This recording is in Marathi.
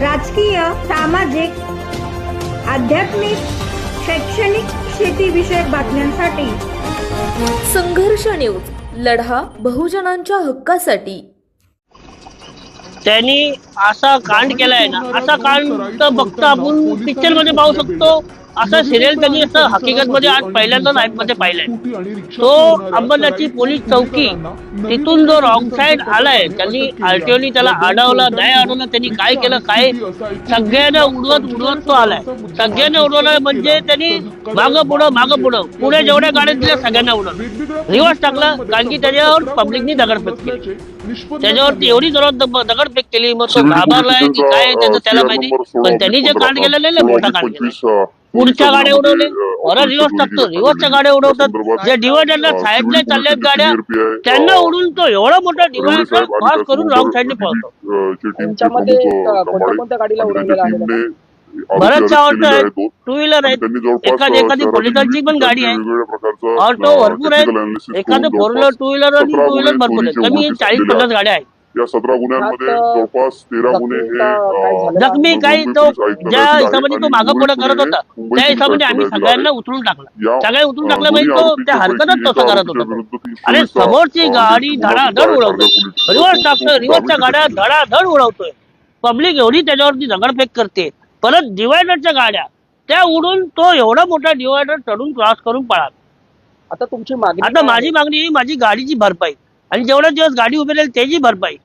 राजकीय सामाजिक आध्यात्मिक शैक्षणिक शेतीविषयक बातम्यांसाठी. संघर्ष न्यूज लढा बहुजनांच्या हक्कासाठी. त्यांनी असा कांड केलाय ना असा कांड तर बघता आपण पिक्चरमध्ये पाहू शकतो. असा सिरियल त्यांनी असं हकीकत मध्ये आज पहिल्यांदा लाईफमध्ये पाहिलंय. तो अंबरनाथची पोलीस चौकी तिथून जो रॉंग साईड आलाय त्यांनी आरटीओनी त्याला अडवलं नाही अडवलं त्यांनी काय केलं काय? सगळ्यांना उडवत उडवत तो आलाय. सगळ्यांना उडवलं म्हणजे त्यांनी मागं पुढं मागं पुढं. पुढे जेवढ्या गाड्या दिल्या सगळ्यांना उडवलं. रिवर्स टाकला कारण की त्याच्यावर पब्लिकनी दगडफेक केली. त्याच्यावरती एवढी जोरात दगडफेक केली मग तो घाबरलाय की काय त्याचं त्याला माहिती? पण त्यांनी जे कांड केलेलं मोठा कांड केलं पुढच्या गाड्या उडवले. परत रिवर्स टाकतो रिवर्सच्या गाड्या उडवतात. जे डिवायडरला साईडला चालल्यात गाड्या त्यांना उडून तो एवढा मोठा डिवायडर क्रॉस करून रॉंग साईडने पळतो बरंच आवडतं टू व्हीलर आहेत एखादी एखादी पोलिसांची पण गाडी आहे. ऑटो भरपूर आहेत एखादं फोर व्हीलर टू व्हीलर आणि टू व्हीलर भरपूर आहेत कमी चाळीस पन्नास गाड्या आहेत. या सतरा गुन्ह्यांमध्ये जवळपास तेरा गुन्हे हे? जखमी काही तो ज्या हिशोबाने तो मागं पुढे करत होता त्या हिशोबाने आम्ही सगळ्यांना उचलून टाकला. सगळे उचलून टाकलं म्हणजे तो त्या हरकतच तसं करत होता तो. अरे समोरची गाडी धडाधड उडवतोय. रिवर्स टाकतोय रिवर्सच्या गाड्या धडाधड उडवतोय. पब्लिक एवढी त्याच्यावरती दगडफेक करते. परत डिवायडरच्या गाड्या त्या उडून तो एवढा मोठा डिवायडर चढून क्रॉस करून पळाला. आता तुमची मागणी आता माझी? मागणी ही माझी गाडीची भरपाई. आणि जेवढे दिवस गाडी उभी राहील त्याची भरपाई.